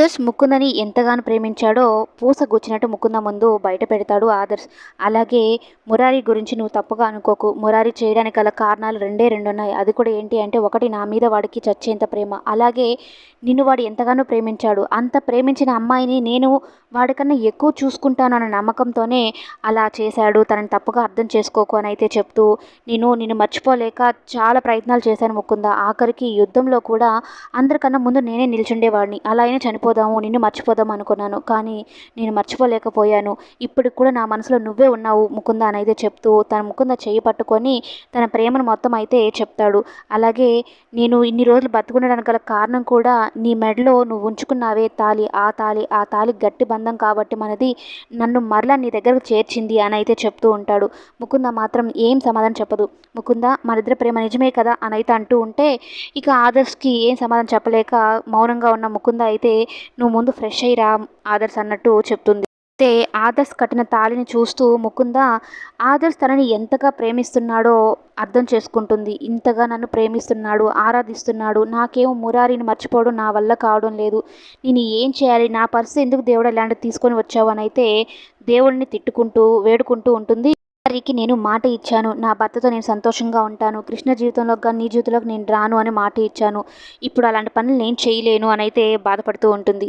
ఆదర్శ్ ముకుందని ఎంతగానో ప్రేమించాడో పూసగుచ్చినట్టు ముకుంద ముందు బయట పెడతాడు ఆదర్శ్. అలాగే మురారి గురించి నువ్వు తప్పుగా అనుకోకు. మురారి చేయడానికి గల కారణాలు రెండే రెండు ఉన్నాయి అది కూడా ఏంటి అంటే ఒకటి నా మీద వాడికి చచ్చేంత ప్రేమ. అలాగే నిన్ను వాడు ఎంతగానో ప్రేమించాడు. అంత ప్రేమించిన అమ్మాయిని నేను వాడికన్నా ఎక్కువ చూసుకుంటానన్న నమ్మకంతోనే అలా చేశాడు. తనని తప్పుగా అర్థం చేసుకోకు అని అయితే చెప్తూ నేను నిన్ను మర్చిపోలేక చాలా ప్రయత్నాలు చేశాను ముకుంద. ఆఖరికి యుద్ధంలో కూడా అందరికన్నా ముందు నేనే నిల్చుండేవాడిని. అలా అయినా చనిపోదాము నిన్ను మర్చిపోదాం అనుకున్నాను. కానీ నేను మర్చిపోలేకపోయాను. ఇప్పటికి కూడా నా మనసులో నువ్వే ఉన్నావు ముకుంద అని అయితే చెప్తూ తన ముకుంద చేయి పట్టుకొని తన ప్రేమను మొత్తం అయితే చెప్తాడు. అలాగే నేను ఇన్ని రోజులు బతుకుండడానికి గల కారణం కూడా నీ మెడలో నువ్వు ఉంచుకున్నావే తాలి ఆ తాలి ఆ తాలి గట్టి బంధం కాబట్టి మనది నన్ను మరలా నీ దగ్గరకు చేర్చింది అని అయితే చెప్తూ ఉంటాడు. ముకుంద మాత్రం ఏం సమాధానం చెప్పదు. ముకుంద మనిద్దరి ప్రేమ నిజమే కదా? అని అయితే అంటూ ఉంటే ఇక ఆదర్శ్కి ఏం సమాధానం చెప్పలేక మౌనంగా ఉన్న ముకుంద అయితే నువ్వు ముందు ఫ్రెష్ అయ్యిరా ఆదర్శ్ అన్నట్టు చెప్తుంది. అయితే ఆదర్శ్ కట్టిన తాళిని చూస్తూ ముకుంద ఆదర్శ్ తనని ఎంతగా ప్రేమిస్తున్నాడో అర్థం చేసుకుంటుంది. ఇంతగా నన్ను ప్రేమిస్తున్నాడు ఆరాధిస్తున్నాడు. నాకేమో మురారిని మర్చిపోవడం నా వల్ల కావడం లేదు. నేను ఏం చేయాలి? నా పరిస్థితి ఎందుకు దేవుడు ఇలాంటి తీసుకొని వచ్చావు? అని అయితే దేవుడిని తిట్టుకుంటూ వేడుకుంటూ ఉంటుంది. మురారికి నేను మాట ఇచ్చాను. నా భర్తతో నేను సంతోషంగా ఉంటాను. కృష్ణ జీవితంలో కానీ నీ జీవితంలోకి నేను రాను అని మాట ఇచ్చాను. ఇప్పుడు అలాంటి పనులు నేను చేయలేను అని అయితే బాధపడుతూ ఉంటుంది.